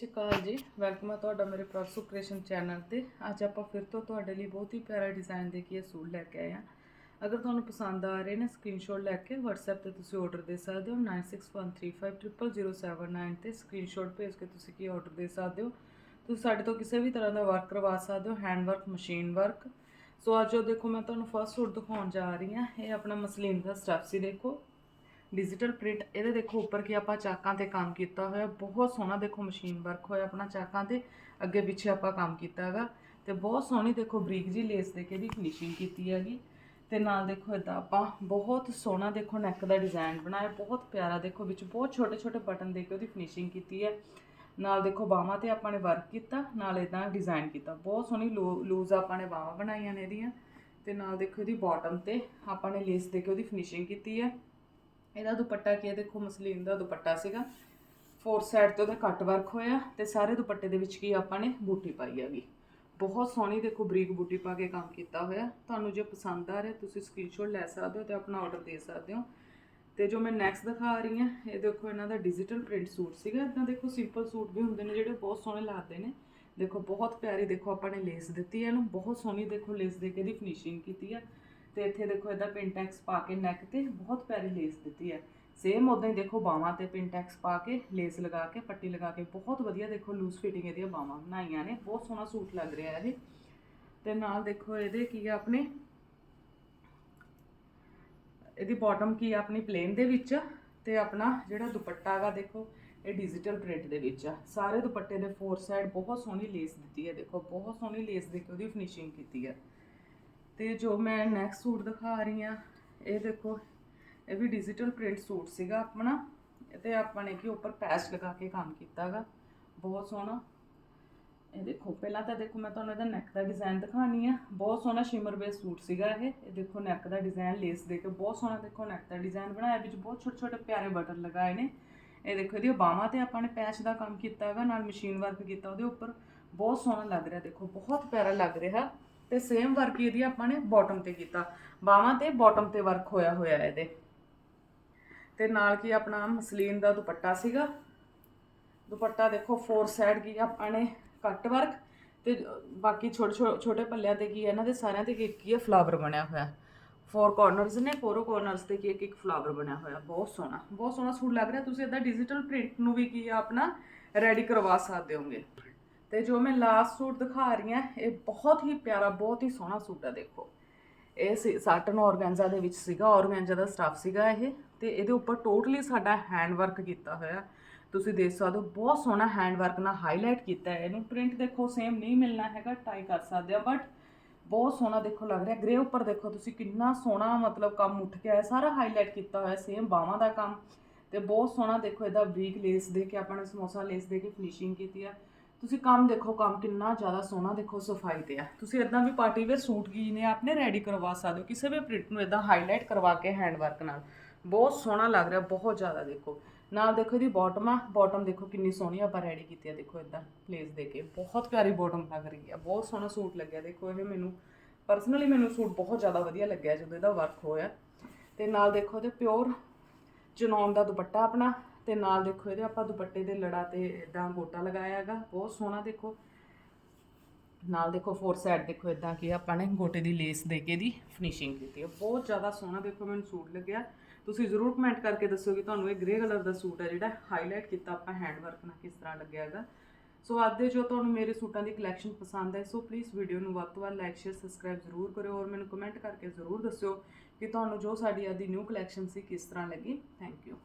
ਸਤਿ ਸ਼੍ਰੀ ਅਕਾਲ ਜੀ ਵੈਲਕਮ ਹੈ ਤੁਹਾਡਾ ਮੇਰੇ ਪਰਸੂ ਕ੍ਰੀਏਸ਼ਨ ਚੈਨਲ ਤੇ ਅੱਜ ਆਪਾਂ ਫਿਰ ਤੋਂ ਤੁਹਾਡੇ ਲਈ ਬਹੁਤ ਹੀ ਪਿਆਰਾ ਡਿਜ਼ਾਈਨ ਦੇ ਕੀ ਇਹ ਸੂਟ ਲੈ ਕੇ ਆਏ ਹਾਂ ਅਗਰ ਤੁਹਾਨੂੰ ਪਸੰਦ ਆ ਰਹੇ ਨੇ ਸਕਰੀਨਸ਼ਾਟ ਲੈ ਕੇ WhatsApp ਤੇ ਤੁਸੀਂ ਆਰਡਰ ਦੇ ਸਕਦੇ ਹੋ 9613500079 ਤੇ ਸਕਰੀਨਸ਼ਾਟ ਭੇਜ ਕੇ ਤੁਸੀਂ ਕੀ ਆਰਡਰ ਦੇ ਸਕਦੇ ਹੋ ਤੁਸੀਂ ਸਾਡੇ ਤੋਂ ਕਿਸੇ ਵੀ ਤਰ੍ਹਾਂ ਦਾ ਵਰਕ ਕਰਵਾ ਸਕਦੇ ਹੋ hand work machine work so ਅੱਜ ਉਹ ਦੇਖੋ ਮੈਂ ਤੁਹਾਨੂੰ ਫਸਟ ਸੂਟ ਦਿਖਾਉਣ ਜਾ ਰਹੀ ਹਾਂ ਇਹ ਆਪਣਾ ਮਸਲੀਨ ਦਾ ਸਟਫ ਸੀ ਦੇਖੋ ਡਿਜੀਟਲ ਪ੍ਰਿੰਟ ਇਹਦੇ ਦੇਖੋ ਉੱਪਰ ਕੀ ਆਪਾਂ ਚਾਕਾਂ ਤੇ ਕੰਮ ਕੀਤਾ ਹੋਇਆ, ਬਹੁਤ ਸੋਹਣਾ ਦੇਖੋ ਮਸ਼ੀਨ ਵਰਕ ਹੋਇਆ ਆਪਣਾ ਚਾਕਾਂ ਤੇ, ਅੱਗੇ ਪਿੱਛੇ ਆਪਾਂ ਕੰਮ ਕੀਤਾ ਹੈਗਾ। ਤੇ ਬਹੁਤ ਸੋਹਣੀ ਦੇਖੋ ਬਰੀਕ ਜੀ ਲੇਸ ਦੇ ਕੇ ਦੀ ਫਿਨਿਸ਼ਿੰਗ ਕੀਤੀ ਹੈਗੀ। ਤੇ ਨਾਲ ਦੇਖੋ ਇਦਾਂ ਆਪਾਂ ਬਹੁਤ ਸੋਹਣਾ ਦੇਖੋ ਨੈਕ ਦਾ ਡਿਜ਼ਾਈਨ ਬਣਾਇਆ, ਬਹੁਤ ਪਿਆਰਾ ਦੇਖੋ ਵਿੱਚ ਬਹੁਤ ਛੋਟੇ ਛੋਟੇ ਬਟਨ ਦੇ ਕੇ ਉਹਦੀ ਫਿਨਿਸ਼ਿੰਗ ਕੀਤੀ ਹੈ। ਨਾਲ ਦੇਖੋ ਬਾਹਾਂ ਤੇ ਆਪਾਂ ਨੇ ਵਰਕ ਕੀਤਾ, ਨਾਲ ਇਦਾਂ ਡਿਜ਼ਾਈਨ ਕੀਤਾ। ਬਹੁਤ ਸੋਹਣੀ ਲੂਜ਼ ਆਪਾਂ ਨੇ ਬਾਹਾਂ ਬਣਾਈਆਂ ਨੇ ਇਹਦੀਆਂ। ਤੇ ਨਾਲ ਦੇਖੋ ਇਹਦੀ ਬਾਟਮ ਤੇ ਆਪਾਂ ਨੇ ਲੇਸ ਦੇ ਕੇ ਉਹਦੀ ਫਿਨਿਸ਼ਿੰਗ ਕੀਤੀ ਹੈ। ਇਹਦਾ ਦੁਪੱਟਾ ਕੀ ਹੈ? ਦੇਖੋ, ਮਸਲੀਨ ਦਾ ਦੁਪੱਟਾ ਸੀਗਾ। ਫੋਰ ਸਾਈਡ ਤੇ ਉਹਦਾ ਕੱਟ ਵਰਕ ਹੋਇਆ ਤੇ ਸਾਰੇ ਦੁਪੱਟੇ ਦੇ ਵਿੱਚ ਕੀ ਆਪਾਂ ਨੇ? ਬੂਟੀ ਪਾਈ ਹੈਗੀ। ਬਹੁਤ ਸੋਹਣੀ ਦੇਖੋ, ਬਰੀਕ ਬੂਟੀ ਪਾ ਕੇ ਕੰਮ ਕੀਤਾ ਹੋਇਆ। ਤੁਹਾਨੂੰ ਜੇ ਪਸੰਦ ਆ ਰਿਹਾ, ਤੁਸੀਂ ਸਕਰੀਨਸ਼ਾਟ ਲੈ ਸਕਦੇ ਹੋ ਤੇ ਆਪਣਾ ਆਰਡਰ ਦੇ ਸਕਦੇ ਹੋ। ਤੇ ਜੋ ਮੈਂ ਨੈਕਸਟ ਦਿਖਾ ਰਹੀ ਹਾਂ, ਇਹ ਦੇਖੋ, ਇਹਨਾਂ ਦਾ ਡਿਜੀਟਲ ਪ੍ਰਿੰਟ ਸੂਟ ਸੀਗਾ। ਇਦਾਂ ਦੇਖੋ ਸਿੰਪਲ ਸੂਟ ਵੀ ਹੁੰਦੇ ਨੇ ਜਿਹੜੇ ਬਹੁਤ ਸੋਹਣੇ ਲੱਗਦੇ ਨੇ। ਦੇਖੋ, ਬਹੁਤ ਪਿਆਰੀ, ਦੇਖੋ, ਆਪਾਂ ਨੇ ਲੇਸ ਦਿੱਤੀ ਹੈ ਇਹਨੂੰ। ਬਹੁਤ ਸੋਹਣੀ, ਦੇਖੋ ਲੇਸ ਦੇ ਕੇ ਇਹਦੀ ਫਿਨਿਸ਼ਿੰਗ ਕੀਤੀ ਆ। ਤੇ ਇੱਥੇ ਦੇਖੋ ਇਹਦਾ ਪਿੰਟੈਕਸ ਪਾ ਕੇ ਨੈਕ ਤੇ ਬਹੁਤ ਪਿਆਰੀ ਲੇਸ ਦਿੱਤੀ ਹੈ। ਸੇਮ ਉਦਾਂ ਹੀ ਦੇਖੋ ਬਾਵਾਂ ਤੇ ਪਿੰਟੈਕਸ ਪਾ ਕੇ ਲੇਸ ਲਗਾ ਕੇ, ਪੱਟੀ ਲਗਾ ਕੇ ਬਹੁਤ ਵਧੀਆ ਦੇਖੋ ਲੂਜ਼ ਫਿਟਿੰਗ ਇਹਦੀਆਂ ਬਾਵਾਂ ਬਣਾਈਆਂ ਨੇ, ਬਹੁਤ ਸੋਹਣਾ ਸੂਟ ਲੱਗ ਰਿਹਾ ਇਹ। ਤੇ ਨਾਲ ਦੇਖੋ ਇਹਦੇ ਕੀ ਆ ਆਪਣੇ, ਇਹਦੀ ਬਾਟਮ ਕੀ ਆ ਆਪਣੀ ਪਲੇਨ ਦੇ ਵਿੱਚ ਤੇ ਆਪਣਾ ਜਿਹੜਾ ਦੁਪੱਟਾ ਹੈਗਾ ਦੇਖੋ, ਇਹ ਡਿਜੀਟਲ ਪ੍ਰਿੰਟ ਦੇ ਵਿੱਚ ਆ। ਸਾਰੇ ਦੁਪੱਟੇ ਦੇ ਫੋਰ ਸਾਈਡ ਬਹੁਤ ਸੋਹਣੀ ਲੇਸ ਦਿੱਤੀ ਹੈ ਦੇਖੋ, ਬਹੁਤ ਸੋਹਣੀ ਲੇਸ ਦੇ ਕੇ ਉਹਦੀ ਫਿਨਿਸ਼ਿੰਗ ਕੀਤੀ ਹੈ। ਤੇ ਜੋ ਮੈਂ ਨੈਕਸਟ ਸੂਟ ਦਿਖਾ ਰਹੀ ਆ ਇਹ ਦੇਖੋ, ਇਹ ਵੀ ਡਿਜੀਟਲ ਪ੍ਰਿੰਟ ਸੂਟ ਸੀਗਾ ਆਪਣਾ। ਤੇ ਆਪਾਂ ਨੇ ਕਿ ਉੱਪਰ ਪੈਚ ਲਗਾ ਕੇ ਕੰਮ ਕੀਤਾਗਾ ਬਹੁਤ ਸੋਹਣਾ। ਇਹ ਦੇਖੋ, ਪਹਿਲਾਂ ਤਾਂ ਦੇਖੋ, ਮੈਂ ਤੁਹਾਨੂੰ ਇਹਦਾ ਨੈਕ ਦਾ ਡਿਜ਼ਾਈਨ ਦਿਖਾਣੀ ਆ। ਬਹੁਤ ਸੋਹਣਾ ਸ਼ਿਮਰ ਬੇਸ ਸੂਟ ਸੀਗਾ ਇਹ। ਇਹ ਦੇਖੋ ਨੈਕ ਦਾ ਡਿਜ਼ਾਈਨ ਲੇਸ ਦੇ ਕੇ ਬਹੁਤ ਸੋਹਣਾ ਦੇਖੋ ਨੈਕ ਦਾ ਡਿਜ਼ਾਈਨ ਬਣਾਇਆ। ਵਿੱਚ ਬਹੁਤ ਛੋਟੇ ਛੋਟੇ ਪਿਆਰੇ ਬਟਨ ਲਗਾਏ ਨੇ। ਇਹ ਦੇਖੋ ਇਹਦੀ ਬਾਹਾਂ ਤੇ ਆਪਾਂ ਨੇ ਪੈਚ ਦਾ ਕੰਮ ਕੀਤਾ ਹੈਗਾ ਨਾਲ ਮਸ਼ੀਨ ਵਰਕ ਕੀਤਾ ਉਹਦੇ ਉੱਪਰ। ਬਹੁਤ ਸੋਹਣਾ ਲੱਗ ਰਿਹਾ, ਦੇਖੋ, ਬਹੁਤ ਪਿਆਰਾ ਲੱਗ ਰਿਹਾ। ਤੇ ਸੇਮ ਵਰਕ ਇਹਦੀ ਆਪਾਂ ਨੇ ਬਾਟਮ ਤੇ ਕੀਤਾ। ਬਾਹਾਂ ਤੇ ਬਾਟਮ ਤੇ ਵਰਕ ਹੋਇਆ ਹੋਇਆ ਇਹਦੇ। ਤੇ ਨਾਲ ਕੀ ਆਪਣਾ ਮਸਲੀਨ ਦਾ ਦੁਪੱਟਾ ਸੀਗਾ। ਦੁਪੱਟਾ ਦੇਖੋ ਫੋਰ ਸਾਈਡ ਕੀ ਆਪਾਂ ਨੇ ਕੱਟ ਵਰਕ ਤੇ ਬਾਕੀ ਛੋਟੇ ਛੋਟੇ ਛੋਟੇ ਪੱਲਿਆਂ ਤੇ ਕੀ ਹੈ, ਇਹਨਾਂ ਦੇ ਸਾਰਿਆਂ ਤੇ ਇੱਕ ਕੀ ਹੈ ਫਲਾਵਰ ਬਣਿਆ ਹੋਇਆ। ਫੋਰ ਕਾਰਨਰਸ ਨੇ ਫੋਰੋ ਕਾਰਨਰਸ ਤੇ ਕੀ ਇੱਕ ਇੱਕ ਫਲਾਵਰ ਬਣਿਆ ਹੋਇਆ। ਬਹੁਤ ਸੋਹਣਾ ਬਹੁਤ ਸੋਹਣਾ ਸੂਟ ਲੱਗ ਰਿਹਾ। ਤੁਸੀਂ ਇਦਾਂ ਡਿਜੀਟਲ ਪ੍ਰਿੰਟ ਨੂੰ ਵੀ ਕੀ ਆ ਆਪਣਾ ਰੈਡੀ ਕਰਵਾ ਸਕਦੇ ਹੋਗੇ। ਤੇ ਜੋ ਮੈਂ ਲਾਸਟ ਸੂਟ ਦਿਖਾ ਰਹੀ ਹਾਂ, ਇਹ ਬਹੁਤ ਹੀ ਪਿਆਰਾ, ਬਹੁਤ ਹੀ ਸੋਹਣਾ ਸੂਟ ਹੈ ਦੇਖੋ। ਇਹ ਸੀ ਸਾਟਨ ਔਰਗੈਂਜ਼ਾ ਦੇ ਵਿੱਚ ਸੀਗਾ ਔਰਗੈਂਜ਼ਾ ਦਾ ਸਟਫ ਸੀਗਾ ਇਹ, ਤੇ ਇਹਦੇ ਉੱਪਰ ਟੋਟਲੀ ਸਾਡਾ ਹੈਂਡ ਵਰਕ ਕੀਤਾ ਹੋਇਆ। ਤੁਸੀਂ ਦੇਖ ਸਕਦੇ ਹੋ, ਬਹੁਤ ਸੋਹਣਾ ਹੈਂਡ ਵਰਕ ਨਾਲ ਹਾਈਲਾਈਟ ਕੀਤਾ ਹੈ ਇਹਨੂੰ। ਪ੍ਰਿੰਟ ਦੇਖੋ ਸੇਮ ਨਹੀਂ ਮਿਲਣਾ ਹੈਗਾ ਟਾਈ ਕਰ ਸਕਦੇ ਆ ਬਟ ਬਹੁਤ ਸੋਹਣਾ ਦੇਖੋ ਲੱਗ ਰਿਹਾ। ਗ੍ਰੇ ਉੱਪਰ ਦੇਖੋ ਤੁਸੀਂ, ਕਿੰਨਾ ਸੋਹਣਾ ਮਤਲਬ ਕੰਮ ਉੱਠ ਕੇ ਆਇਆ। ਸਾਰਾ ਹਾਈਲਾਈਟ ਕੀਤਾ ਹੋਇਆ ਸੇਮ ਬਾਹਾਂ ਦਾ ਕੰਮ। ਤੇ ਬਹੁਤ ਸੋਹਣਾ ਦੇਖੋ, ਇਹਦਾ ਬਰੀਕ ਲੇਸ ਦੇ ਕੇ, ਆਪਾਂ ਨੇ ਸਮੋਸਾ ਲੇਸ ਦੇ ਕੇ ਫਿਨਿਸ਼ਿੰਗ ਕੀਤੀ ਆ। ਤੁਸੀਂ ਕੰਮ ਦੇਖੋ, ਕੰਮ ਕਿੰਨਾ ਜ਼ਿਆਦਾ ਸੋਹਣਾ ਦੇਖੋ, ਸਫ਼ਾਈ ਤੇ ਆ। ਤੁਸੀਂ ਇਦਾਂ ਵੀ ਪਾਰਟੀ ਵੇਅਰ ਸੂਟ ਕੀ ਨੇ ਆਪਣੇ ਰੈਡੀ ਕਰਵਾ ਸਕਦੇ ਹੋ, ਕਿਸੇ ਵੀ ਪ੍ਰਿੰਟ ਨੂੰ ਇਦਾਂ ਹਾਈਲਾਈਟ ਕਰਵਾ ਕੇ ਹੈਂਡ ਵਰਕ ਨਾਲ। ਬਹੁਤ ਸੋਹਣਾ ਲੱਗ ਰਿਹਾ, ਬਹੁਤ ਜ਼ਿਆਦਾ ਦੇਖੋ। ਨਾਲ ਦੇਖੋ ਇਹਦੀ ਬਾਟਮ ਆ ਬਾਟਮ ਦੇਖੋ ਕਿੰਨੀ ਸੋਹਣੀ ਆਪਾਂ ਰੈਡੀ ਕੀਤੀ ਆ, ਦੇਖੋ ਇਦਾਂ ਪਲੇਸ ਦੇ ਕੇ। ਬਹੁਤ ਪਿਆਰੀ ਬਾਟਮ ਲੱਗ ਰਹੀ ਆ, ਬਹੁਤ ਸੋਹਣਾ ਸੂਟ ਲੱਗਿਆ, ਦੇਖੋ ਇਹ ਮੈਨੂੰ ਪਰਸਨਲੀ ਮੈਨੂੰ ਸੂਟ ਬਹੁਤ ਜ਼ਿਆਦਾ ਵਧੀਆ ਲੱਗਿਆ ਜਦੋਂ ਇਹਦਾ ਵਰਕ ਹੋਇਆ। ਤੇ ਨਾਲ ਦੇਖੋ ਇਹਦੇ ਪਿਓਰ ਚਨੌਨ ਦਾ ਦੁਪੱਟਾ ਆਪਣਾ ਤੇ ਨਾਲ ਦੇਖੋ ਇਹਦੇ ਆਪਾਂ ਦੁਪੱਟੇ ਦੇ ਲੜਾ ਤੇ ਇਦਾਂ ਗੋਟਾ ਲਗਾਇਆ ਹੈਗਾ, ਬਹੁਤ ਸੋਹਣਾ ਦੇਖੋ। ਨਾਲ ਦੇਖੋ ਫੋਰ ਸਾਈਡ ਦੇਖੋ ਇਦਾਂ ਕੀ ਆਪਾਂ ਨੇ ਗੋਟੇ ਦੀ ਲੇਸ ਦੇ ਕੇ ਦੀ ਫਿਨਿਸ਼ਿੰਗ ਕੀਤੀ ਹੈ। ਬਹੁਤ ਜ਼ਿਆਦਾ ਸੋਹਣਾ ਦੇਖੋ ਮੈਨੂੰ ਸੂਟ ਲੱਗਿਆ। ਤੁਸੀਂ ਜ਼ਰੂਰ ਕਮੈਂਟ ਕਰਕੇ ਦੱਸੋ ਕਿ ਤੁਹਾਨੂੰ ਇਹ ਗ੍ਰੇ ਕਲਰ ਦਾ ਸੂਟ ਹੈ ਜਿਹੜਾ ਹਾਈਲਾਈਟ ਕੀਤਾ ਆਪਾਂ ਹੈਂਡ ਵਰਕ ਨਾਲ ਕਿਸ ਤਰ੍ਹਾਂ ਲੱਗਿਆ ਹੈਗਾ। ਸੋ ਅੱਜ ਦੇ ਜੋ ਤੁਹਾਨੂੰ ਮੇਰੇ ਸੂਟਾਂ ਦੀ ਕਲੈਕਸ਼ਨ ਪਸੰਦ ਹੈ ਸੋ ਪਲੀਜ਼ ਵੀਡੀਓ ਨੂੰ ਵੱਧ ਤੋਂ ਵੱਧ ਲਾਈਕ ਸ਼ੇਅਰ ਸਬਸਕ੍ਰਾਈਬ ਜ਼ਰੂਰ ਕਰਿਓ ਔਰ ਮੈਨੂੰ ਕਮੈਂਟ ਕਰਕੇ ਜ਼ਰੂਰ ਦੱਸਿਓ ਕਿ ਤੁਹਾਨੂੰ ਜੋ ਸਾਡੀ ਅੱਜ ਦੀ ਨਿਊ ਕਲੈਕਸ਼ਨ ਸੀ ਕਿਸ ਤਰ੍ਹਾਂ ਲੱਗੀ। Thank you